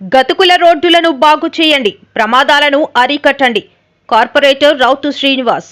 గతుకుల రోడ్డులను బాగు చేయండి. ప్రమాదాలను అరికట్టండి. కార్పొరేటర్ రౌతు శ్రీనివాస్.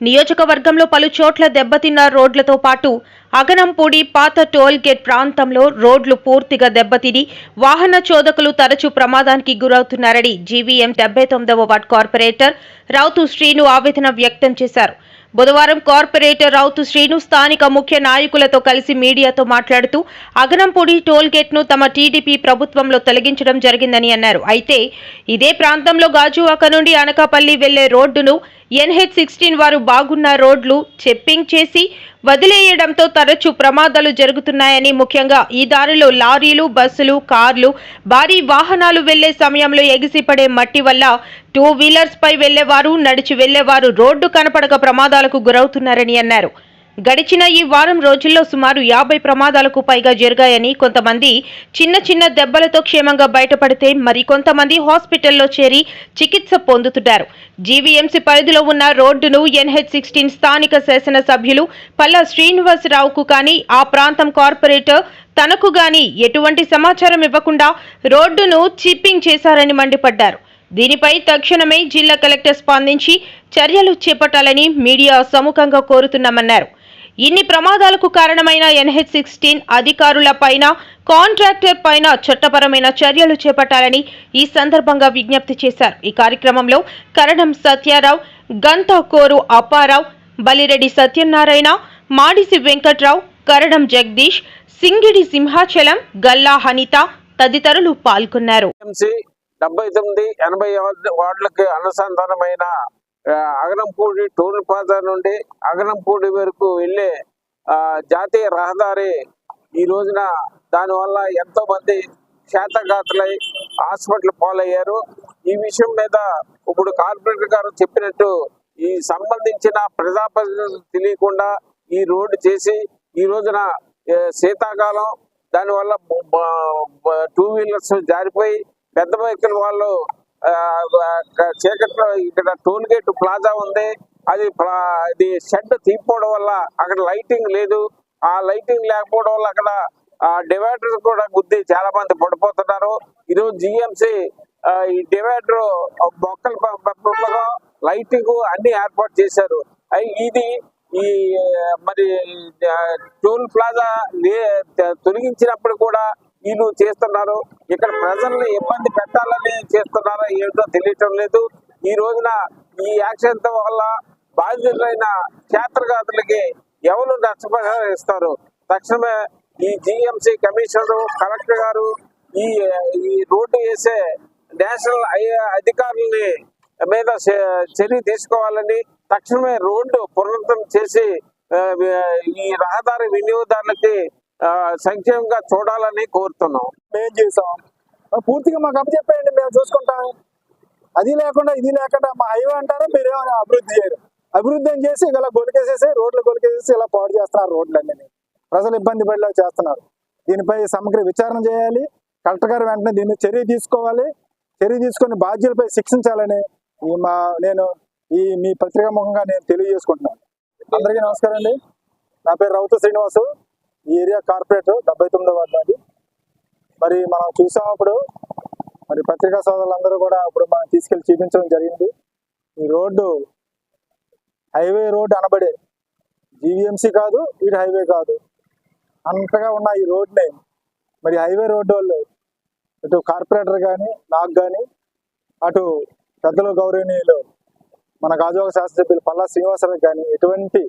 నియోజకవర్గంలో పలు చోట్ల దెబ్బతిన్న రోడ్లతో పాటు అగనంపూడి పాత టోల్ గేట్ ప్రాంతంలో రోడ్లు పూర్తిగా దెబ్బతిని వాహన చోదకులు తరచూ ప్రమాదానికి గురవుతున్నారని జీవీఎం డెబ్బై తొమ్మిదవ వార్డ్ కార్పొరేటర్ రౌతు శ్రీను ఆవేదన వ్యక్తం చేశారు. బుధవారం కార్పొరేటర్ రౌతు శ్రీను స్థానిక ముఖ్య నాయకులతో కలిసి మీడియాతో మాట్లాడుతూ అగనంపూడి టోల్ గేట్ను తమ టీడీపీ ప్రభుత్వంలో తొలగించడం జరిగిందని అన్నారు. అయితే ఇదే ప్రాంతంలో గాజువాక నుండి అనకాపల్లి వెళ్ళే రోడ్డును ఎన్హెచ్ సిక్స్టీన్ వారు బాగున్న రోడ్లు చెప్పింగ్ చేసి వదిలేయడంతో తరచూ ప్రమాదాలు జరుగుతున్నాయని ముఖ్యంగా ఈ దారిలో లారీలు బస్సులు కార్లు భారీ వాహనాలు వెళ్ళే సమయంలో ఎగిసిపడే మట్టి వల్ల టూ వీలర్స్ పై వెళ్ళేవారు నడిచి వెళ్ళేవారు రోడ్డు కనపడక ప్రమాదాలకు గురవుతున్నారని అన్నారు. గడిచిన ఈ వారం రోజుల్లో సుమారు యాభై ప్రమాదాలకు పైగా జరిగాయని కొంతమంది చిన్న చిన్న దెబ్బలతో క్షేమంగా బయటపడితే మరికొంతమంది హాస్పిటల్లో చేరి చికిత్స పొందుతున్నారు జీవీఎంసీ పరిధిలో ఉన్న రోడ్డును ఎన్హెచ్ సిక్స్టీన్ స్థానిక శాసనసభ్యులు పల్లా శ్రీనివాసరావుకు కానీ ఆ ప్రాంతం కార్పొరేటర్ తనకు గాని ఎటువంటి సమాచారం ఇవ్వకుండా రోడ్డును చిప్పింగ్ చేశారని మండిపడ్డారు. దీనిపై తక్షణమే జిల్లా కలెక్టర్ స్పందించి చర్యలు చేపట్టాలని మీడియా సముఖంగా కోరుతున్నామన్నారు. ఇన్ని ప్రమాదాలకు కారణమైన ఎన్హెచ్ సిక్స్టీన్ అధికారుల పైన కాంట్రాక్టర్ పైన చట్టపరమైన చర్యలు చేపట్టాలని ఈ సందర్భంగా విజ్ఞప్తి చేశారు. ఈ కార్యక్రమంలో కరణం సత్యారావు గంతాకోరు అప్పారావు బలిరెడ్డి సత్యనారాయణ మాడిసి వెంకట్రావు కరణం జగదీష్ సింగిడి సింహాచలం గల్లా హనిత తదితరులు పాల్గొన్నారు. డెబ్బై తొమ్మిది ఎనభై వార్డులకు అనుసంధానమైన అగనంపూడి టోల్ ప్లాజా నుండి అగనంపూడి వరకు వెళ్ళే జాతీయ రహదారి ఈ రోజున దానివల్ల ఎంతో మంది క్షేతఘాతులై హాస్పిటల్ పాలయ్యారు. ఈ విషయం మీద ఇప్పుడు కార్పొరేటర్ గారు చెప్పినట్టు ఈ సంబంధించిన ప్రజాప్రతినిధులు తెలియకుండా ఈ రోడ్డు చేసి ఈ రోజున శీతాకాలం దానివల్ల టూ వీలర్స్ జారిపోయి పెద్ద వెహికల్ వాళ్ళు చీకట్లో ఇక్కడ టోల్ గేట్ ప్లాజా ఉంది. అది అది షెడ్ తీపోవడం వల్ల అక్కడ లైటింగ్ లేదు. ఆ లైటింగ్ లేకపోవడం వల్ల అక్కడ ఆ డివైడర్ కూడా గుద్ది చాలా మంది పడిపోతున్నారు. ఈరోజు జిఎంసి ఈ డివైడర్ మొక్కలు లైటింగ్ అన్ని ఏర్పాటు చేశారు. ఇది ఈ మరి టోల్ ప్లాజా తొలగించినప్పుడు కూడా వీళ్ళు చేస్తున్నారు. ఇక్కడ ప్రజల్ని ఇబ్బంది పెట్టాలని చేస్తున్నారో ఏంటో తెలియటం లేదు. ఈ రోజున ఈ యాక్సిడెంట్ వల్ల బాధితులైన క్షేత్రఘాతులకి ఎవరు నష్టపరిహారం ఇస్తారు? తక్షణమే ఈ జిఎంసీ కమిషనర్ కలెక్టర్ గారు ఈ ఈ రోడ్డు వేసే నేషనల్ ఐ- అధికారుల్ని మీద చర్య తీసుకోవాలని తక్షణమే రోడ్డు పునరుద్ధరణ చేసి ఈ రహదారి వినియోగదారులకి సంక్షేమంగా చూడాలని కోరుతున్నాం. మేం చేసాం. పూర్తిగా మాకు అప్పచెప్పేయండి మేము చూసుకుంటాం. అది లేకుండా ఇది లేకుండా మా హైవే అంటారా మీరేమైనా అభివృద్ధి చేయరు. అభివృద్ధి అని చేసి ఇలా గొలికేసేసి రోడ్లు గొలికేసేసి ఇలా పాడు చేస్తున్నారు రోడ్లన్నీ. ప్రజలు ఇబ్బంది పడేలా చేస్తున్నారు. దీనిపై సమగ్ర విచారణ చేయాలి. కలెక్టర్ గారు వెంటనే దీన్ని చర్య తీసుకోవాలి. చర్య తీసుకొని బాధ్యులపై శిక్షించాలని ఈ మా నేను ఈ మీ పత్రికా ముఖంగా నేను తెలియజేసుకుంటున్నాను. అందరికీ నమస్కారం అండి. నా పేరు రౌత శ్రీనివాసు. ఈ ఏరియా కార్పొరేటర్ డెబ్బై తొమ్మిదో వార్డు నాది మరి మనం చూసాం అప్పుడు మరి పత్రికా సోదరులందరూ కూడా అప్పుడు మనం తీసుకెళ్ళి చూపించడం జరిగింది. ఈ రోడ్డు హైవే రోడ్డు అనబడే జీవీఎంసీ కాదు ఇటు హైవే కాదు. అంతగా ఉన్న ఈ రోడ్ని మరి హైవే రోడ్డు వాళ్ళు ఇటు కార్పొరేటర్ కానీ నాకు కానీ అటు పెద్దలు గౌరవనీయులు మన గాజువాక శాసనసభ్యులు పల్లా శ్రీనివాసరావు కానీ ఎటువంటి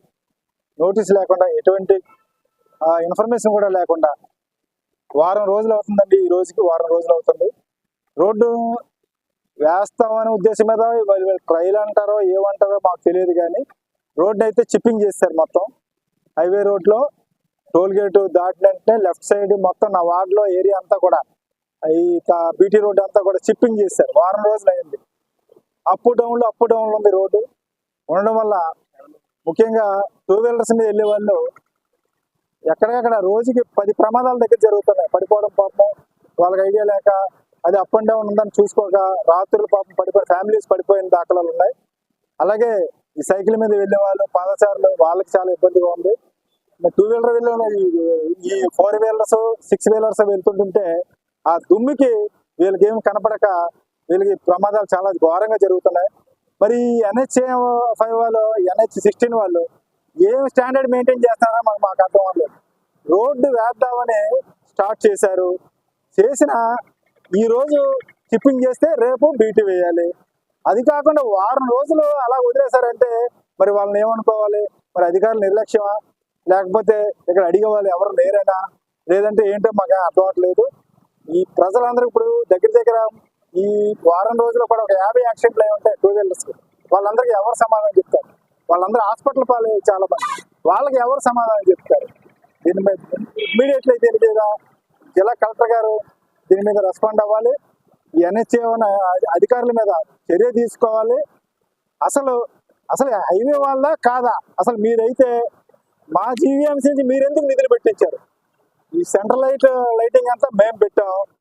నోటీస్ లేకుండా ఎటువంటి ఇన్ఫర్మేషన్ కూడా లేకుండా వారం రోజులు అవుతుందండి ఈ రోజుకి వారం రోజులు అవుతుంది. రోడ్డు వేస్తామనే ఉద్దేశం మీద వాళ్ళు ట్రైల్ అంటారో ఏమంటారో మాకు తెలియదు కానీ రోడ్డు అయితే చిప్పింగ్ చేస్తారు మొత్తం. హైవే రోడ్లో టోల్ గేట్ దాటినంటే లెఫ్ట్ సైడ్ మొత్తం నా వార్డులో ఏరియా అంతా కూడా ఈ బీటీ రోడ్డు అంతా కూడా చిప్పింగ్ చేస్తారు. వారం రోజులు అయింది. అప్ డౌన్లో అప్ డౌన్లో ఉంది రోడ్డు. ఉండడం వల్ల ముఖ్యంగా టూ వీలర్స్ మీద వెళ్ళే వాళ్ళు ఎక్కడెక్కడ రోజుకి పది ప్రమాదాల దగ్గర జరుగుతున్నాయి. పడిపోవడం పాపం వాళ్ళకి ఐడియా లేక అది అప్ అండ్ డౌన్ ఉందని చూసుకోక రాత్రులు పాపం పడిపోయి ఫ్యామిలీస్ పడిపోయిన దాఖలాలు ఉన్నాయి. అలాగే ఈ సైకిల్ మీద వెళ్ళే వాళ్ళు పాదచారులు వాళ్ళకి చాలా ఇబ్బందిగా ఉంది. టూ వీలర్ వెళ్ళే ఈ ఫోర్ వీలర్స్ సిక్స్ వీలర్స్ వెళ్తుంటుంటే ఆ దుమ్మికి వీళ్ళకి ఏమి కనపడక వీళ్ళకి ప్రమాదాలు చాలా ఘోరంగా జరుగుతున్నాయి. మరి ఎన్హెచ్ ఫైవ్ వాళ్ళు ఎన్హెచ్ సిక్స్టీన్ వాళ్ళు ఏం స్టాండర్డ్ మెయింటైన్ చేస్తారో మాకు మాకు అర్థం అవ్వలేదు రోడ్డు వేద్దామని స్టార్ట్ చేశారు. చేసిన ఈ రోజు చేస్తే రేపు బీటీ వేయాలి. అది కాకుండా వారం రోజులు అలా వదిలేశారంటే మరి వాళ్ళని ఏమనుకోవాలి? మరి అధికారులు నిర్లక్ష్యమా? లేకపోతే ఇక్కడ అడిగేవాళ్ళు ఎవరు లేరేనా? లేదంటే ఏంటో మాకు అర్థం అవట్లేదు ఈ ప్రజలందరూ ఇప్పుడు దగ్గర దగ్గర ఈ వారం రోజులు కూడా ఒక యాభై యాక్సిడెంట్లు అయి ఉంటాయి టూ వీలర్స్ వాళ్ళందరికీ ఎవరు సమాధానం చెప్తారు? వాళ్ళందరూ హాస్పిటల్ పాలే చాలా మంది వాళ్ళకి ఎవరు సమాధానం చెప్తారు? దీని మీద ఇమ్మీడియట్లీ దీని మీద జిల్లా కలెక్టర్ గారు దీని మీద రెస్పాండ్ అవ్వాలి. ఈ ఎన్హెచ్ఏ అధికారుల మీద చర్య తీసుకోవాలి. అసలు అసలు హైవే వాళ్ళ కాదా? అసలు మీరైతే మా జీవీఎంసీ నుంచి మీరెందుకు నిధులు పెట్టించారు? ఈ సెంట్రల్ లైట్ లైటింగ్ అంతా మేము పెట్టాం.